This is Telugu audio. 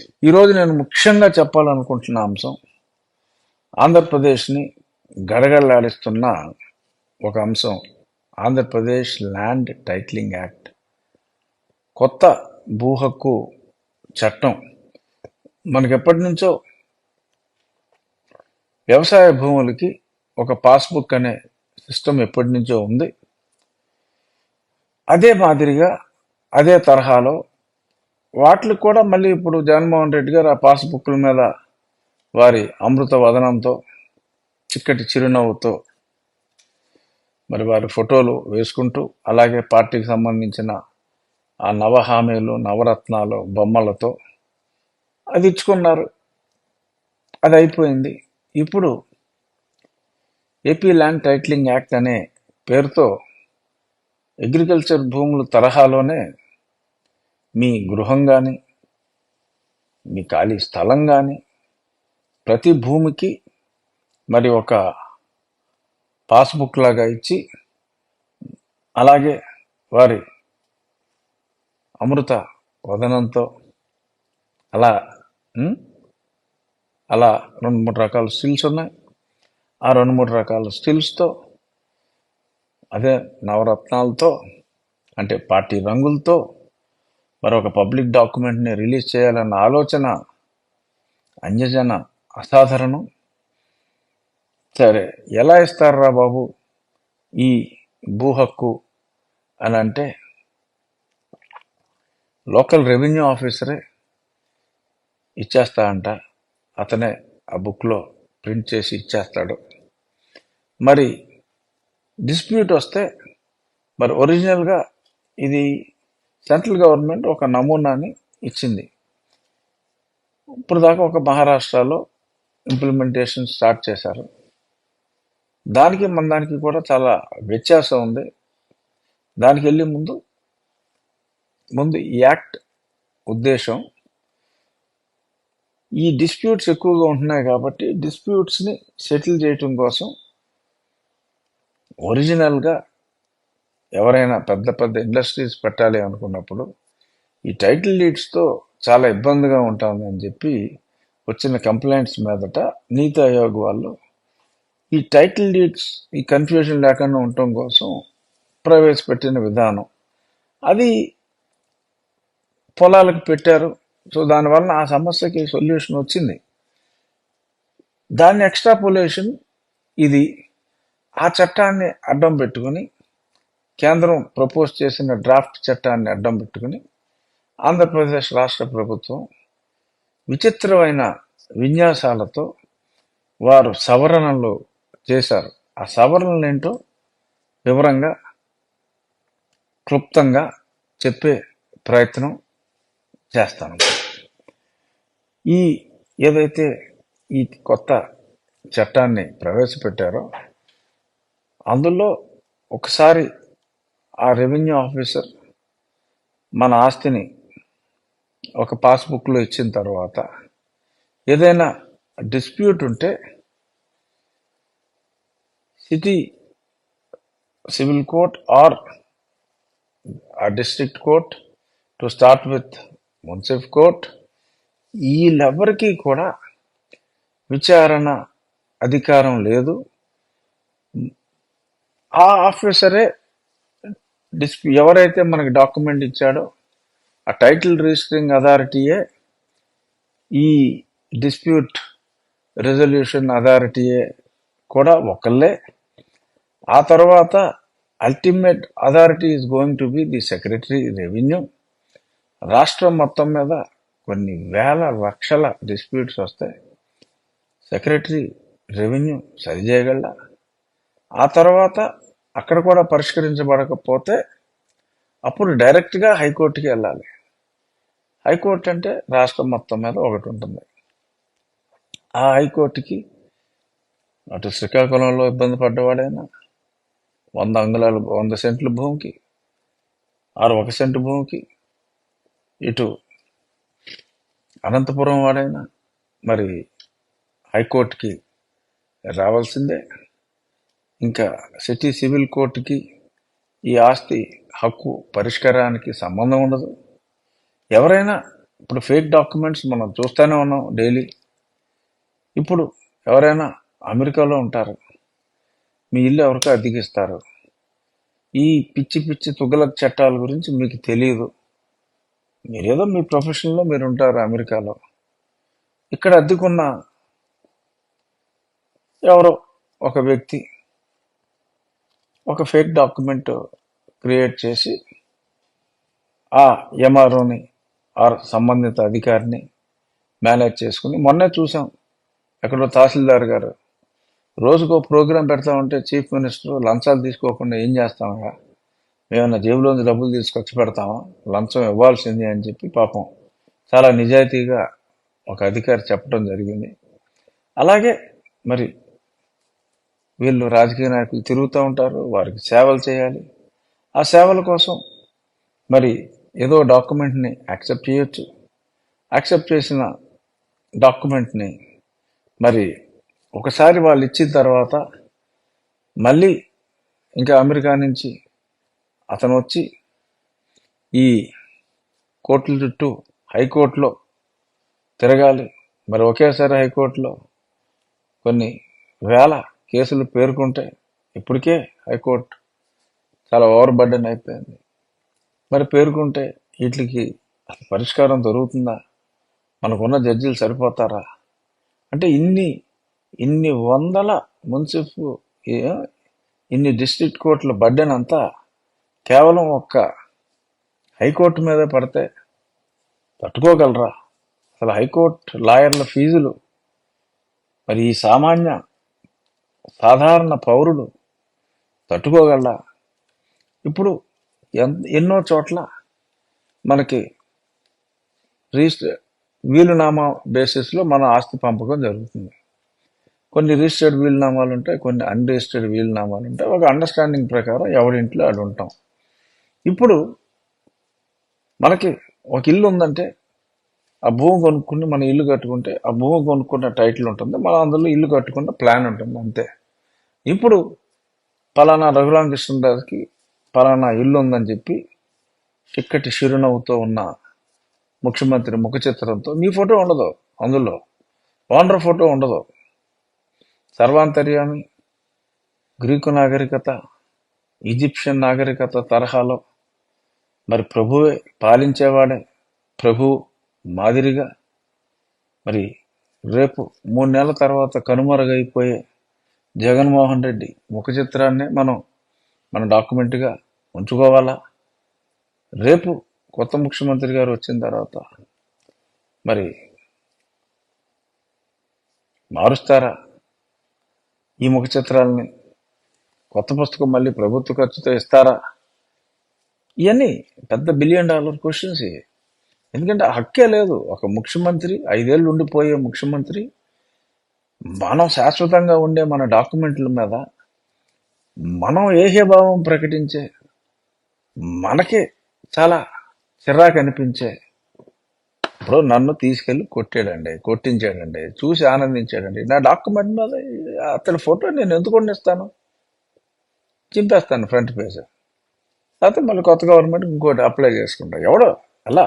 ఈరోజు నేను ముఖ్యంగా చెప్పాలనుకుంటున్న అంశం ఆంధ్రప్రదేశ్ని గడగడలాడిస్తున్న ఒక అంశం. Andhra Pradesh land titling act. కొత్త భూ హక్కు చట్టం. మనకెప్పటి నుంచో వ్యవసాయ భూములకి ఒక పాస్బుక్ అనే సిస్టమ్ ఎప్పటి నుంచో ఉంది. అదే మాదిరిగా అదే తరహాలో వాటికి కూడా మళ్ళీ ఇప్పుడు జగన్మోహన్ రెడ్డి గారు ఆ పాస్బుక్ల మీద వారి అమృత వదనంతో చిక్కటి చిరునవ్వుతో మరి వారి ఫోటోలు వేసుకుంటూ అలాగే పార్టీకి సంబంధించిన ఆ నవ హామీలు నవరత్నాలు బొమ్మలతో అది ఇచ్చుకున్నారు. అది అయిపోయింది. ఇప్పుడు ఏపీ ల్యాండ్ టైటిలింగ్ యాక్ట్ అనే పేరుతో అగ్రికల్చర్ భూముల తరహాలోనే మీ గృహం కానీ మీ ఖాళీ స్థలం కానీ ప్రతి భూమికి మరి ఒక పాస్బుక్ లాగా ఇచ్చి అలాగే వారి అమృత వదనంతో అలా అలా రెండు మూడు రకాల స్టిల్స్ ఉన్నాయి. ఆ రెండు మూడు రకాల స్టిల్స్తో అదే నవరత్నాలతో అంటే పార్టీ రంగులతో మరొక పబ్లిక్ డాక్యుమెంట్ని రిలీజ్ చేయాలన్న ఆలోచన అన్యజన అసాధారణం. సరే ఎలా ఇస్తారా బాబు ఈ భూ హక్కు అని అంటే లోకల్ రెవెన్యూ ఆఫీసరే ఇచ్చేస్తా అంట అతనే ఆ బుక్లో ప్రింట్ చేసి ఇచ్చేస్తాడు. మరి డిస్ప్యూట్ వస్తే మరి ఒరిజినల్గా ఇది సెంట్రల్ గవర్నమెంట్ ఒక నమూనాని ఇచ్చింది. ఇప్పుడు దాకా ఒక మహారాష్ట్రలో ఇంప్లిమెంటేషన్ స్టార్ట్ చేశారు. దానికి మన దానికి కూడా చాలా వ్యత్యాసం ఉంది. దానికి వెళ్ళే ముందు ముందు ఈ యాక్ట్ ఉద్దేశం. ఈ డిస్ప్యూట్స్ ఎక్కువగా ఉంటున్నాయి కాబట్టి డిస్ప్యూట్స్ని సెటిల్ చేయటం కోసం ఒరిజినల్గా ఎవరైనా పెద్ద పెద్ద ఇండస్ట్రీస్ పెట్టాలి అనుకున్నప్పుడు ఈ టైటిల్ లీడ్స్తో చాలా ఇబ్బందిగా ఉంటుందని చెప్పి వచ్చిన కంప్లైంట్స్ మీదట నీతి ఆయోగ్ వాళ్ళు ఈ టైటిల్ డీడ్స్ ఈ కన్ఫ్యూజన్ లేకుండా ఉండటం కోసం ప్రవేశపెట్టిన విధానం. అది పొలాలకు పెట్టారు. సో దానివల్ల ఆ సమస్యకి సొల్యూషన్ వచ్చింది. దాన్ని ఎక్స్ట్రాపులేషన్ ఇది ఆ చట్టాన్ని అడ్డం పెట్టుకొని కేంద్రం ప్రపోజ్ చేసిన డ్రాఫ్ట్ చట్టాన్ని అడ్డం పెట్టుకుని ఆంధ్రప్రదేశ్ రాష్ట్ర ప్రభుత్వం విచిత్రమైన విన్యాసాలతో వారు సవరణలు చేశారు. ఆ సవరణలు ఏంటో వివరంగా క్లుప్తంగా చెప్పే ప్రయత్నం చేస్తాను. ఈ ఏదైతే ఈ కొత్త చట్టాన్ని ప్రవేశపెట్టారో అందులో ఒకసారి ఆ రెవెన్యూ ఆఫీసర్ మన ఆస్తిని ఒక పాస్బుక్లో ఇచ్చిన తర్వాత ఏదైనా డిస్ప్యూట్ ఉంటే సిటీ సివిల్ కోర్ట్ ఆర్ ఆ district court to start with munsif court వీళ్ళెవ్వరికీ కూడా విచారణ అధికారం లేదు. ఆ ఆఫీసరే డిస్ ఎవరైతే మనకి డాక్యుమెంట్ ఇచ్చాడో ఆ టైటిల్ రిజిస్టరింగ్ అథారిటీయే ఈ డిస్ప్యూట్ రెజల్యూషన్ అథారిటీయే కూడా ఒకళ్ళే. ఆ తర్వాత ultimate authority is going to be the secretary revenue. రాష్ట్రం మొత్తం మీద కొన్ని వేల లక్షల డిస్ప్యూట్స్ వస్తాయి సెక్రటరీ రెవెన్యూ సరిచేయగల ఆ తర్వాత అక్కడ కూడా పరిష్కరించబడకపోతే అప్పుడు డైరెక్ట్గా హైకోర్టుకి వెళ్ళాలి. హైకోర్టు అంటే రాష్ట్రం మొత్తం మీద ఒకటి ఉంటుంది. ఆ హైకోర్టుకి అటు శ్రీకాకుళంలో ఇబ్బంది పడ్డవాడైనా వంద అంగుళాలు వంద సెంట్ల భూమికి ఆరు ఒక సెంటు భూమికి ఇటు అనంతపురం వాడైనా మరి హైకోర్టుకి రావాల్సిందే. ఇంకా సిటీ సివిల్ కోర్టుకి ఈ ఆస్తి హక్కు పరిష్కారానికి సంబంధం ఉండదు. ఎవరైనా ఇప్పుడు ఫేక్ డాక్యుమెంట్స్ మనం చూస్తూనే ఉన్నాం డైలీ. ఇప్పుడు ఎవరైనా అమెరికాలో ఉంటారు. మీ ఇల్లు ఎవరికో అద్దెకిస్తారు. ఈ పిచ్చి పిచ్చి తుగల చట్టాల గురించి మీకు తెలియదు. మీరేదో మీ ప్రొఫెషన్లో మీరు ఉంటారు అమెరికాలో. ఇక్కడ అద్దెకున్న ఎవరో ఒక వ్యక్తి ఒక ఫేక్ డాక్యుమెంట్ క్రియేట్ చేసి ఆ ఎంఆర్ఓని ఆర్ సంబంధిత అధికారిని మేనేజ్ చేసుకుని మొన్నే చూసాం ఎక్కడో తహసీల్దార్ గారు రోజుకో ప్రోగ్రాం పెడతా ఉంటే చీఫ్ మినిస్టర్ లంచాలు తీసుకోకుండా ఏం చేస్తామయ్యా మేమన్నా జేబులోంచి డబ్బులు తీసుకొచ్చి పెడతామా? లంచం ఇవ్వాల్సింది అని చెప్పి పాపం చాలా నిజాయితీగా ఒక అధికారి చెప్పడం జరిగింది. అలాగే మరి వీళ్ళు రాజకీయ నాయకులు తిరుగుతూ ఉంటారు వారికి సేవలు చేయాలి. ఆ సేవల కోసం. మరి ఏదో డాక్యుమెంట్ని యాక్సెప్ట్ చేయొచ్చు. యాక్సెప్ట్ చేసిన డాక్యుమెంట్ని మరి ఒకసారి వాళ్ళు ఇచ్చిన తర్వాత మళ్ళీ ఇంకా అమెరికా నుంచి అతను వచ్చి ఈ కోర్టుల చుట్టూ హైకోర్టులో తిరగాలి. మరి ఒకేసారి హైకోర్టులో కొన్ని వేల కేసులు పేర్కొంటే ఇప్పటికే హైకోర్టు చాలా ఓవర్ బర్డెన్ అయిపోయింది. మరి పేర్కొంటే వీటికి అసలు పరిష్కారం దొరుకుతుందా? మనకున్న జడ్జీలు సరిపోతారా? అంటే ఇన్ని ఇన్ని వందల మున్సిపల్ ఏ- ఇన్ని డిస్ట్రిక్ట్ కోర్టుల బర్డెన్ అంతా కేవలం ఒక్క హైకోర్టు మీద పడితే తట్టుకోగలరా? అసలు హైకోర్టు లాయర్ల ఫీజులు మరి ఈ సామాన్య సాధారణ పౌరులు తట్టుకోగలరా? ఇప్పుడు ఎన్- ఎన్నో చోట్ల మనకి రిజిస్టర్ వీలునామా బేసిస్లో మన ఆస్తి పంపకం జరుగుతుంది. కొన్ని రిజిస్టర్డ్ వీలునామాలు ఉంటాయి కొన్ని అన్రిజిస్టర్డ్ వీలునామాలు ఉంటాయి. ఒక అండర్స్టాండింగ్ ప్రకారం ఎవరింట్లో అది ఉంటాం. ఇప్పుడు మనకి ఒక ఇల్లు ఉందంటే ఆ భూమి కొనుక్కుని మన ఇల్లు కట్టుకుంటే ఆ భూమి కొనుక్కున్న టైటిల్ ఉంటుంది మన అందులో ఇల్లు కట్టుకున్న ప్లాన్ ఉంటుంది అంతే. ఇప్పుడు పలానా రఘురామకృష్ణదాస్కి పలానా ఇల్లు ఉందని చెప్పి చిక్కటి చిరునవ్వుతో ఉన్న ముఖ్యమంత్రి ముఖ చిత్రంతో. మీ ఫోటో ఉండదు అందులో. ఓనర్ ఫోటో ఉండదు. సర్వాంతర్యామి గ్రీకు నాగరికత ఈజిప్షియన్ నాగరికత తరహాలో. మరి ప్రభువే పాలించేవాడే ప్రభు మాదిరిగా. మరి రేపు మూడు నెలల తర్వాత కనుమరుగైపోయే జగన్మోహన్ రెడ్డి ముఖ చిత్రాన్నే మనం మన డాక్యుమెంట్గా ఉంచుకోవాలా? రేపు కొత్త ముఖ్యమంత్రి గారు వచ్చిన తర్వాత మరి మారుస్తారా? ఈ ముఖ చిత్రాలని కొత్త పుస్తకం మళ్ళీ ప్రభుత్వ ఖర్చుతో ఇస్తారా? ఇవన్నీ పెద్ద బిలియన్ డాలర్ క్వశ్చన్స్ ఇవి ఎందుకంటే హక్కే లేదు. ఒక ముఖ్యమంత్రి ఐదేళ్ళు ఉండిపోయే ముఖ్యమంత్రి మనం శాశ్వతంగా ఉండే మన డాక్యుమెంట్ల మీద మనం ఏహ్యభావం ప్రకటించే మనకే చాలా చిరాకు అనిపించే ఇప్పుడు నన్ను తీసుకెళ్ళి కొట్టాడండి కొట్టించాడండి చూసి ఆనందించాడండి. నా డాక్యుమెంట్ మీద అతని ఫోటో నేను ఎందుకు వండిస్తాను చింపేస్తాను ఫ్రంట్ పేజ్. అయితే మళ్ళీ కొత్త గవర్నమెంట్ ఇంకోటి అప్లై చేసుకుంటా. ఎవడో అలా.